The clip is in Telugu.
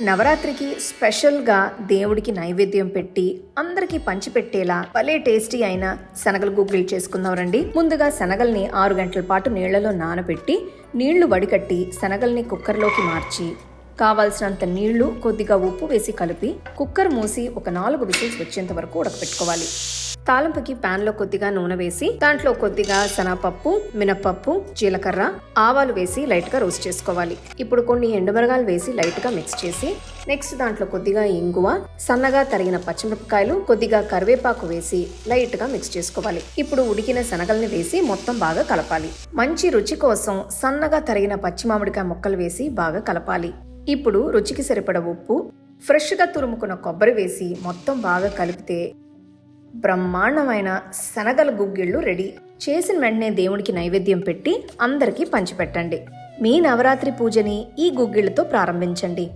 నవరాత్రికి స్పెషల్గా దేవుడికి నైవేద్యం పెట్టి అందరికీ పంచిపెట్టేలా భలే టేస్టీ అయిన శనగలు గుగ్గిలు చేసుకుందాం రండి. ముందుగా శనగల్ని ఆరు గంటల పాటు నీళ్ళలో నానబెట్టి నీళ్ళు వడికట్టి శనగల్ని కుక్కర్లోకి మార్చి కావాల్సినంత నీళ్ళు కొద్దిగా ఉప్పు వేసి కలిపి కుక్కర్ మూసి ఒక నాలుగు విజిల్స్ వచ్చేంత వరకు ఉడకపెట్టుకోవాలి. తాలింపుకి ప్యాన్లో కొద్దిగా నూనె వేసి దాంట్లో కొద్దిగా శనగపప్పు మినపప్పు జీలకర్ర ఆవాలు వేసి లైట్గా రోస్ట్ చేసుకోవాలి. ఇప్పుడు కొన్ని ఎండుమిరగాలు వేసి లైట్గా మిక్స్ చేసి నెక్స్ట్ దాంట్లో కొద్దిగా ఇంగువ సన్నగా తరిగిన పచ్చిమిరపకాయలు కొద్దిగా కరివేపాకు వేసి లైట్గా మిక్స్ చేసుకోవాలి. ఇప్పుడు ఉడికిన శనగల్ని వేసి మొత్తం బాగా కలపాలి. మంచి రుచి కోసం సన్నగా తరిగిన పచ్చి మామిడికాయ ముక్కలు వేసి బాగా కలపాలి. ఇప్పుడు రుచికి సరిపడ ఉప్పు ఫ్రెష్గా తురుముకున్న కొబ్బరి వేసి మొత్తం బాగా కలిపితే బ్రహ్మాండమైన శనగల గుగ్గిళ్ళు రెడీ. చేసిన వెంటనే దేవుడికి నైవేద్యం పెట్టి అందరికీ పంచిపెట్టండి. మీ నవరాత్రి పూజని ఈ గుగ్గిళ్ళతో ప్రారంభించండి.